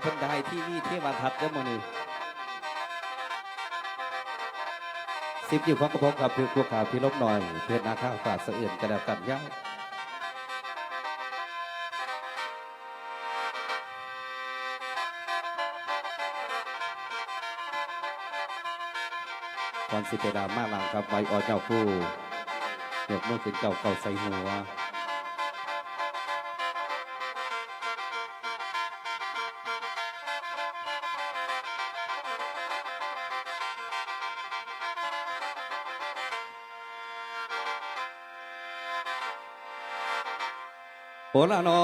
เพิ่นได้ที่นี่เทวทัศน์ก็มาหนึ่งสิบอยู่ของกระพงกับคือพวกขาพี่ลบหน่อย เพื่อนนาข้าวฝากเสะเอื่นกันแล้วกันยาก่อนสิไปดามมาหลังครับไว้ออเจ้าผู้ยกมือขึ้นเก่าเก่าใส่หัว โอละนอ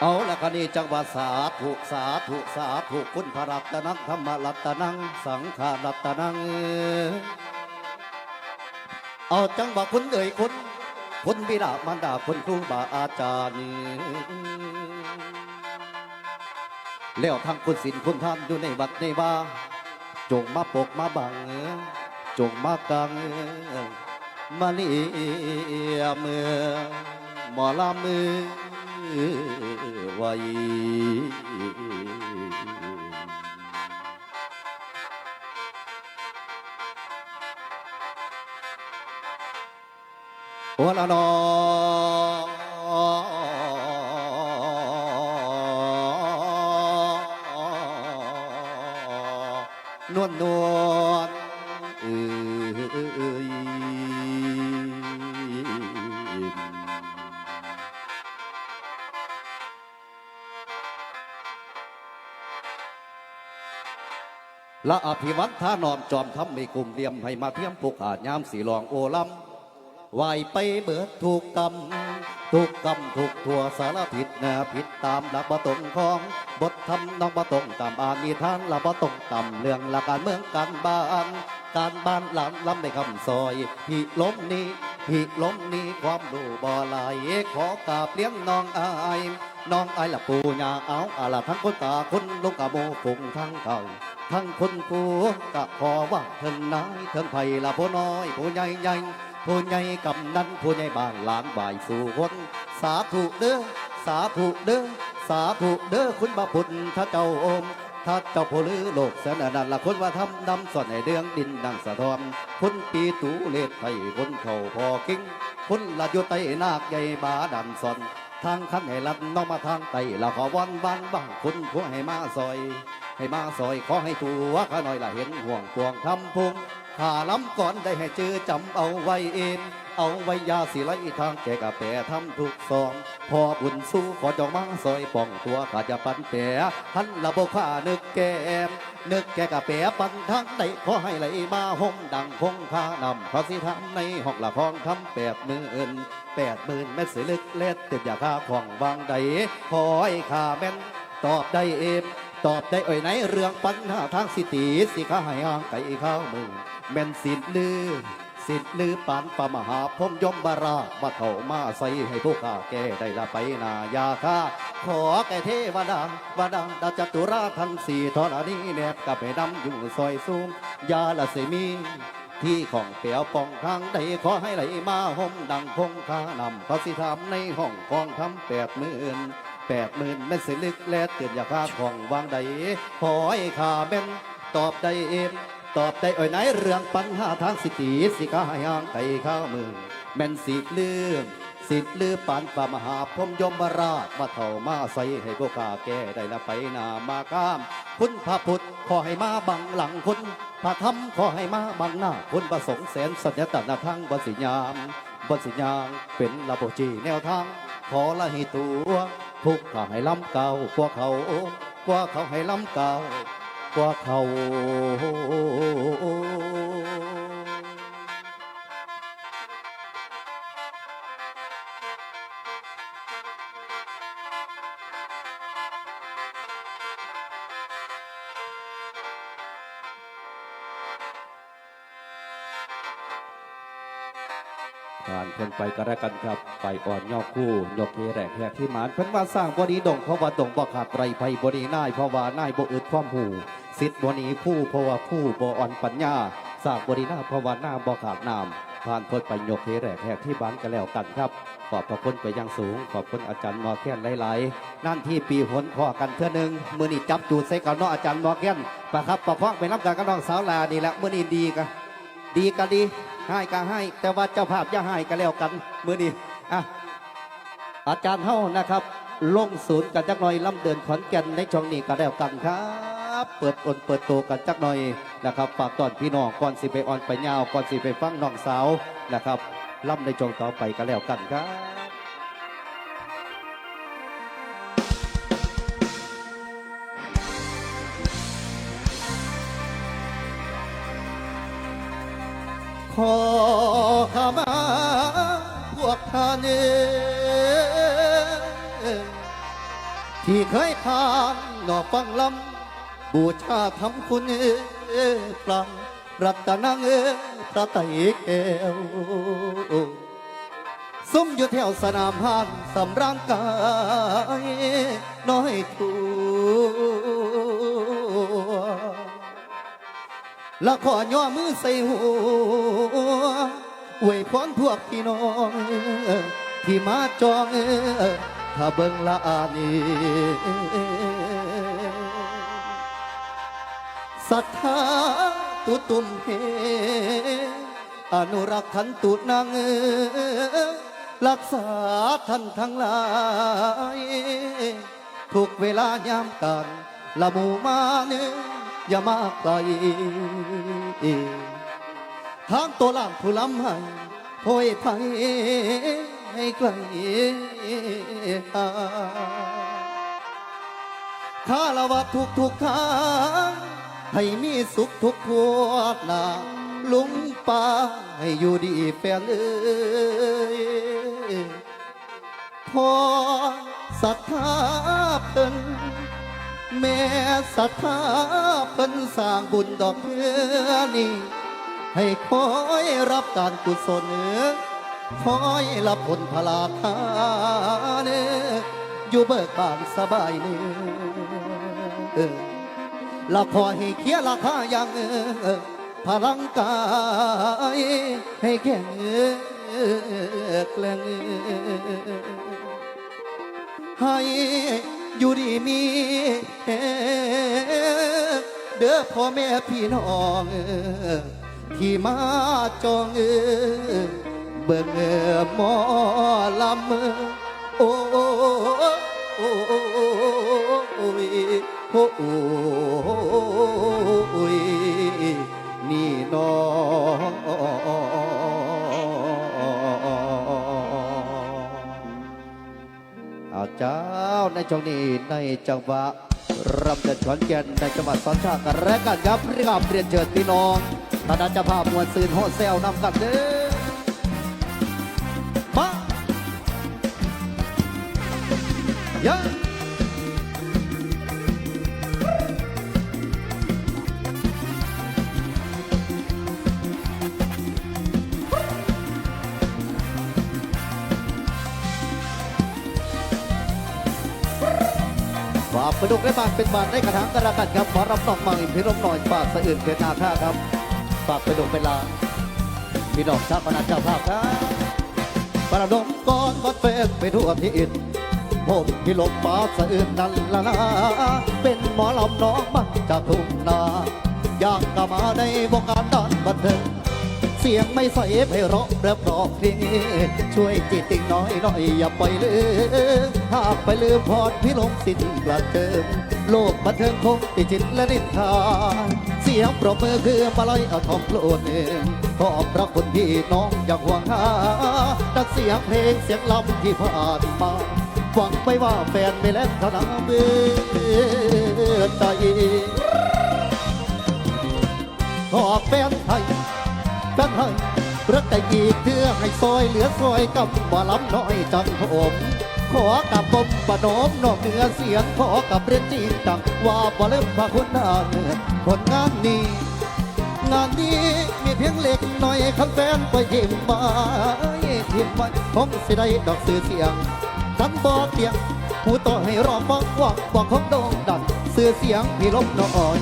เอาละคันนี้จังหวัดสาธุสาธุสาธุคุณพระรัตนังธรรมรัตนัง สังฆรัตนัง เอาจังหวะคุณเอ่ยคุณ คนบิดามารดาคนครูบาอาจารย์ แล้วทางคุณศิลคุณท่านอยู่ในวัดในว่า จงมาปกมาบัง จงมากัง มาเลียมือหมอลามือไว้ ละนอนวลนวลเอ้ยละอภิวัตท่านอมจอมทำไม่กลุ่มเลียมให้มาเทียมผูกขาดยามสีลองโอลำ ไหวไปเบิดถูกกรรมถูกกรรมถูกทั่วสารผิดนะผิดตามหลักบตรงของบททำน้องบตรงตามอานิทานหละบตรงตามเรื่องหลักการเมืองการบ้านการบ้านหลานล้ำในคำซอยพี่ล้มนี้พี่ล้มนี้ความดูบ่ไหลขอกาบเลี้ยงน้องอายน้องอายละปูญาเอาอาละทั้งคนตาคนลูกกะโมฟุงทั้งเก่าทั้งคนกู้กะขอว่าเถิงนายเถิงไผ่ละผู้น้อยผู้ใหญ่ใหญ่ ผู้ใหญ่กำนันผู้ใหญ่บ้านหลานบ่ายสู่คนสาธุเด้อสาธุเด้อสาธุเด้อคุณบาพุทธเจ้าอมถ้าเจ้าผู้ลือโลกแสนนันละคนว่าทำนำส่วนให้เดืองดินดังสะท้อนคุณปีตูเลดไทยคนเข่าพอกิ้งคุณละอยู่ไตนาคใหญ่บาดันสอนทางขันให้ลัดน้องมาทางไตละขอวันบ้านบ้างคุณผู้ให้มาซอย ให้มาซอยขอให้ตัวข้าน้อยละเห็นห่วงตวงทำพุง ข้าล้ำก่อนได้ให้จื้อจำเอาไว้เองเอาไว้ยาสิไลทางแกกะแปรทำทุกซอง พอบุญสู้ขอจองมาซอยป้องตัวข้าจะปันแปรหันละบข้านึกแกมนึกแกกะแปรปันทางใดขอให้ไหลมาห่มดังคงข้านำขาสิทำในห้องละครทำแปดหมื่นแปดหมื่นแม่สิลึกเล็ดติดยาค่าของวางใดขอให้ข้าแม่นตอบได้เอมตอบได้เอ่ยไหนเรื่องปัญหาทางสิตีสิข้าให้ห่างไก่ข้าวมึง แม่นสิทธิ์ลือ สิทธิ์ลือปานปมหาพมยมบารามาเถ่ามาใส่ให้พวกข้าแก้ได้ละไปนายาค่าขอแก่เทวดาวดาดาจตุราทันสี่ธรณีแนบกับให้ดำอยู่ซอยซูมยาละเสมีที่ของเปียวป่องทางใดขอให้ไหลมาห่มดังคงคานำพระสิธรรมในห้องกองทำแปดหมื่นแปดหมื่นแม่นสิลึกแลดเตือนอยาค่าของวางใดขอให้ข้าแม่นตอบได้เอ็ม ตอบได้เอ่ยไหนเรื่องปัญหาทางสิตีสิกาหางไกลข้าวมือแม่นสิเรื่องสิทธิ์ลือปานปามหาพรมยมราชมาเถ่ามาใส่ให้พวกข้าแก้ได้ละไปนามาข้าม คุณพระพุทธขอให้มาบังหลังคุณพระธรรมขอให้มาบังหน้าคุณประสงค์แสนสัญญาตนาทั้งบสิญามบสิญญางเป็นระบบจีแนวทาง ขอละให้ตัว ทุกข้าให้ล้ำเก่ากว่าเขากว่าเขาให้ล้ำเก่า กว่าเขา การานคนไปก็แล้วกันครับ ไปอ่อนยอกคู่ยกเทแรกแหกที่หมานเพิ่นว่าสร้างบดีดงเพราะว่าดงบ่ขาดไรไผบดีนายเพราะว่านายบ่อึดความหูสิทธิ์บนีผู้เพราะว่าผู้บ่อ่อนปัญญาสร้างบดีนาเพราะว่าหน้าบ่ขาดน้ำผ่านพ้นไปยกเทแรกแหกที่บ้านก็แล้วกันครับขอบพระคุณไปยังสูง ขอบคุณอาจารย์หมอแค้นหลายๆ นั่นที่ปีหนพอกันเทื่อหนึง มือนี่จับจูดใส่กับน้องอาจารย์หมอแค้นประครับประคองไปรับการกับน้องสาวลาดีแหล้วมือนี่ดีกันดีก็ดี ให้ก็ให้ แต่ว่าเจ้าภาพอย่าให้ก็แล้วกันมือนี้อะอาจารย์เฮานะครับ ลงศูนย์กันจักหน่อยล่ำเดินขอนแก่นในช่องนี้ก็แล้วกันครับ เปิดอนเปิดโตกันจักหน่อยนะครับฝากตอนพี่น้องก่อนสิไปออนไปยาวก่อนสิไปฟังน้องสาวนะครับล่ำในช่องต่อไปก็แล้วกันครับ ขอขมาพวกท่านที่เคยทานหนอฟังลำบูชาทำคุณเอ่ยปลังรัตนังเอ่ยพระไตรแก้วซุ้มอยู่แถวสนามห้านสำรางกายน้อยทู และขอย่อมือใส่หัวอวยพรพวกพี่น้องที่มาจองถ้าเบิ่งละอานีศรัทธาตุตุมเฮอนุรักษ์ขันตุนางรักษาท่านทั้งหลาย ทุกเวลายามกันละมูมาเนื้อ ย่ามาไกลทางตัวล่างผู้ล้ำให้โพยไผให้ไกลหาข้าละว่าทุกทุกทางให้มีสุขทุกทวหน้าลุงป้าให้อยู่ดีแฟนเอ้ยพอศรัทธาเพิ่น แม่ศรัทธาเพิ่นสร้างบุญดอกเพื่อนี่ให้คอยรับการกุศลคอยรับผลพลาทานอยู่เบิกบานสบายเนื้อละขอให้เคียราคาอย่างพลังกายให้แข็งแกร่งให้ อยู่ดีมีเด้อพ่อแม่พี่น้องที่มาจองเออเบิ่งหมอลำโอ้โอ้โอ้โอ้โอ้ ช่วงนี้ในจังหวะรำเดินขอนแก่นในจังหวัดสอนชาติและกันครับเรียบเรียนเชิญพี่น้องท่านอาจาภาพมวลซืนโฮเซลนำกันเด้อมายังะฝากไปดูได้บานเป็นบานได้กระถางกระกันครับขอรับน้องมังอินพิรมหน่อยฝากสะอื่นเกินนาท่าครับฝากไปดูเวลาพี่น้องชาวคณะเจ้าภาพครับประดมก่อนวัดเฟกไปทั่วที่อินผมที่ลบป่าสะอื่นนั่นละนะเป็นหมอลำน้องมันจากทุ่งนาอยากกลับมาในวงการด้านบันเทิง เสียงไม่ใส่ไพเราะและเพราะเพลงช่วยจิตติงน้อยน้อยอย่าปล่อยลืมหากไปลืมพอดพี่ลงสิ้นกระเจิมโลกบันเทิงคงติจิตและนินทานเสียงปรบมือคือมาลอยเอาทองโปรดเองขอบพระคุณพี่น้องอย่างห่วงหาดักเสียงเพลงเสียงลำที่ผ่านมาหวังไปว่าแฟนไม่แล้วธนาเบื่อใจขอแฟนไทย แฟนไทยรักแต่อีกเพื่อให้ซอยเหลือซอยกับบ่ลำน้อยจังผมขอกับผมปนมนอกเหนือเสียงขอกับเรียนจริงจังว่าบ่เล่มพาคุณนานผลงานนี้ งานนี้มีเพียงเล็กน่อยคำแฟนไปยิ้มมายิ้มมาผมสิได้ดอกสื่อเสียงทันบ่เตียงผู้ต่อให้รอบบอกว่าบอกของโด่งดังเสือเสียงพี่ลบน้อย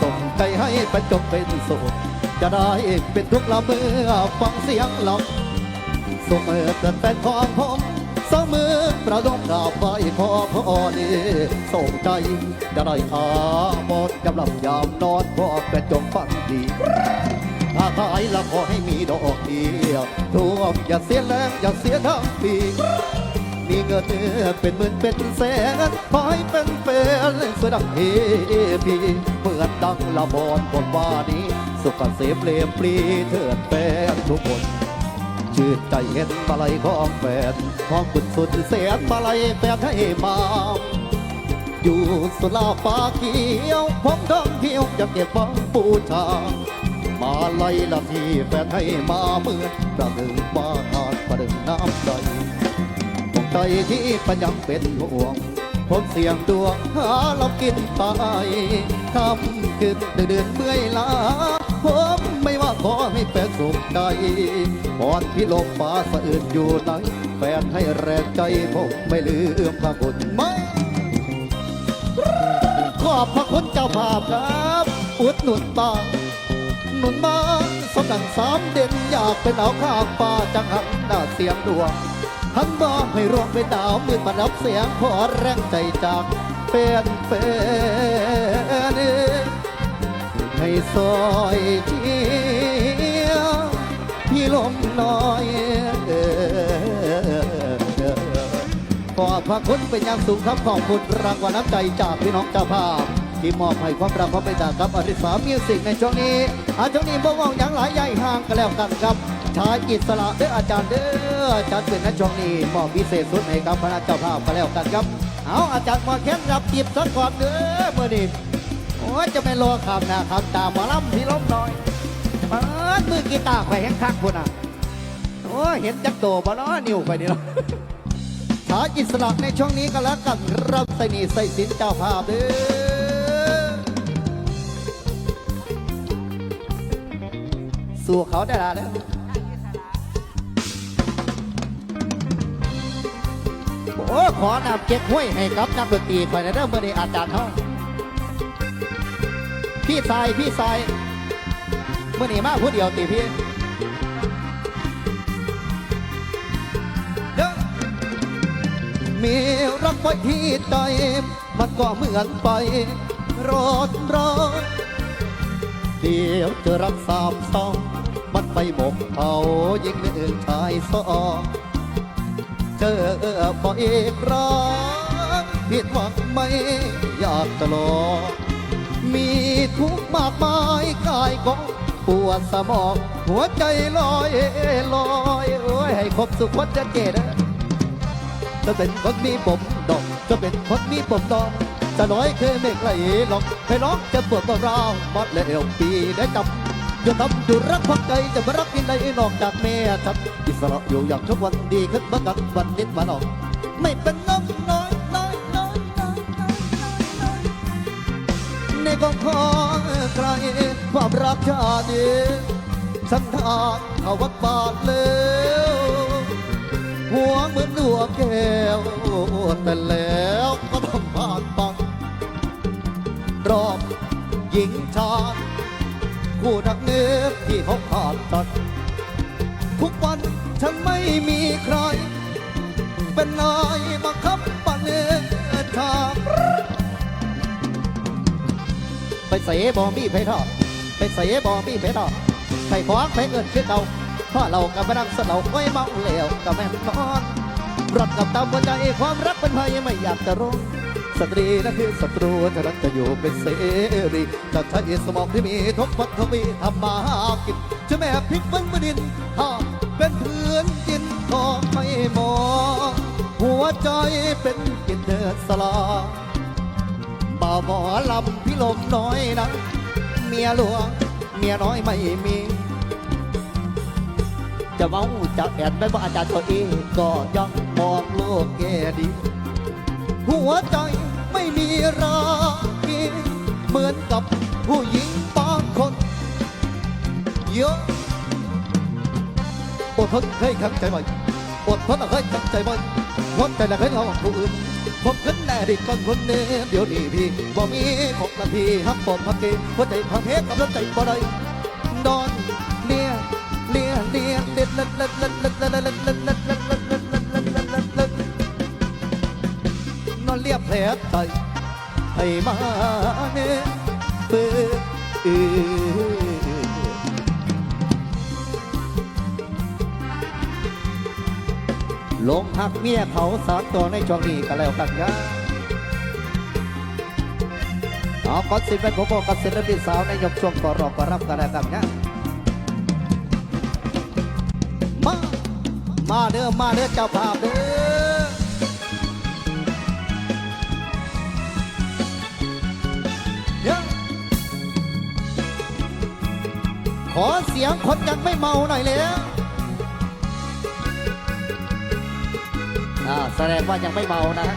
ส่งใจให้เป็นจบเป็นสุข จะได้เป็นทุกข์ละเมื่อฟังเสียงเราส่งเมื่อเกิดแฟนของผมสองมือประดมกราบไหว้ขอพรนี่ส่งใจจะได้อาบอดยามหลับยามนอนขอเป็นจงฟังดีถ้าขายละขอให้มีดอกเดียวทวงอย่าเสียแรงอย่าเสียทั้งปีมีเงินเป็นหมื่นเป็นแสนขอให้เป็นแฟนสวยดังเฮพีเหมือนดังละบอนบนว่านี้ สุขเกษมเปลมปลีเถิดแฟนทุกคนชื่นใจเห็นมาลัยของแฟนของบุญสุดเสียนมาลัยแฟนให้มา อยู่สุลาฟ้าเขียวผมท่องเที่ยวจะเก็บฟังปูชา มาลัยละที่แฟนให้มาเมื่อประหนึ่งบ้านอาจประหนึ่งน้ำใจของใจที่ประยังเป็นห่วงผมเสี่ยงดวงหาเรากินไปทำขึ้นเดือนเมื่อยล้า ผมไม่ว่าขอให้แฟนสุขใจบอนพี่ลมฟ้าสะอื่นอยู่ไหนแฟนให้แรงใจผมไม่ลืมพระคุณไม่ขอบพระคุณเจ้าภาพครับอุดหนุนบ้างหนุนบ้างสมดังสามเด่นอยากเป็นดาข้างฟ้าจังหันหน้าเสียงดวงหันมองให้รวมเป็นดาวมืดมารับเสียงขอแรงใจจากเป็นเป็น ซอยเชียร์พี่ลมน้อยเออขอบพระคุณเป็นอย่างสูงครับขอบคุณรางวัลน้ำใจจากพี่น้องเจ้าภาพที่มอบให้ความรักความเป็นตาครับอริสามิวสิกในช่วงนี้อาช่วงนี้บ่เว่าอย่างหลายใหญ่ห่างกันแล้วกันครับชายอิสระเด้ออาจารย์เด้ออาจารย์เป็นในช่วงนี้มอบพิเศษสุดให้กับคณะเจ้าภาพกันแล้วกันครับเอาอาจารย์มาแค้นรับจีบสักก่อนเด้อเมื่อนี้ โอ้จะไม่รอคำน้าคำตาหมาล้ำพี่ล้มหน่อยเปิดมือกีตาร์ไปแห้งคักพุ่นอะโอ้เห็นจักโตบ่เนาะนิ้วไปนี่เนาะชาอิสระในช่วงนี้ก็แล้วกันรับใส่นีใส่สินเจ้าภาพเด้อสู่เขาได้ละเด้อโอ้ขอนำเก็บห้วยให้กับนักดนตรีไปนะเด้อเมื่อนี้อาจารย์เฮา พี่ชายพี่ชายเมื่อนี้มาผู้เดียวตีพี่มีรักไว้ที่ใจมันก็เหมือนไปร้อนร้อนเดี๋ยวจะรักสามสองมันไปหมกเขายิ่งหนึ่งชายสองเจอบ่อีกรั้งผิดหวังไม่อยากจะรอ มีทุกข์มากมายกายก็ปวดสมอง หัวใจลอยลอยโอ้ยให้ครบสุขวัดจะเกดจะเป็นคนมีผมดอกจะเป็นคนมีผมดอกจะน้อยเคยไม่ไกลหรอกให้ร้องจะปวดก็ร้าวมอดและเอวปีได้จำอยู่ทำอยู่รักพักใจจะมารักกินใดนอกจากแม่ฉันอิสระอยู่อย่างทุกวันดีขึ้นมากันวันนิดวันออกไม่เป็นน้องน้อยน้อย ในกองของใครความรักชาติฉันทางเขาวัดบาทเลยหัวเหมือนดวงแก้วแต่แล้วก็ต้องผ่านไปรอบหญิงชายคู่นักเนื้อที่เขาผ่านตัด ทุกวันฉันไม่มีใคร เป็นนายบัง ไปเสบอมีเพทอดไปเสบอมีเพทอดไปขวางไปเอินคือเก่าเพราะเรากับรังสเราไว้เมาเหลวกับแม่นนอนรักกับตามหัวใจความรักเป็นภัยไม่อยากจะร้องสตรีนั่นคือศัตรูจะรักจะอยู่เป็นเสรีจะใช้สมองที่มีทบพัดทวีทำมาหากินจะแม่พิกมันบดินถ้าเป็นเพื่อนกินก็ไม่มองหัวใจเป็นกินเดือดสลา หมอลำพี่ลมน้อยนะเมียหลวง เมียน้อยไม่มี จะเมาจะแอนไม่ว่าอาจารย์ตัวเองก็ยังมองโลกแก่ดี หัวใจไม่มีราคีเหมือนกับผู้หญิงบางคน เยอะอดทนเคยขังใจไว้อดทนเคยขังใจไว้งดใจและเคยเอาผู้อื่น ผมขึ้นแน่ดิก่อนคนนี้เดี๋ยวนี้พี่บ่มีหกนาทีฮับปอมพักเกหัวใจพังเพกับรถใจบ่ได้นอนเลียเลียเลียเล็ดเล็ดเล็ดเล็ดเล็ดเล็ดเล็ดเล็ดเล็ดเล็ดเล็ดเล็ดเล็ดเล็ดเล็ดเล็ดเล็ดนอนเลียแผลใจให้มาเนี่ยเปิดเออ ลงหักเมียเขาสากตัวในช่วงนี้ก็แล้วกันนะเอาก็สิเป็นผมบอกกับศิลปินสาวในยกช่วงก่อรอก็รับกันแล้วกันนะมา มาเด้อ มาเด้อเจ้าภาพเด้อขอเสียงคนยังไม่เมาหน่อยเลย แสดงว่ายังไม่เมานะฮะ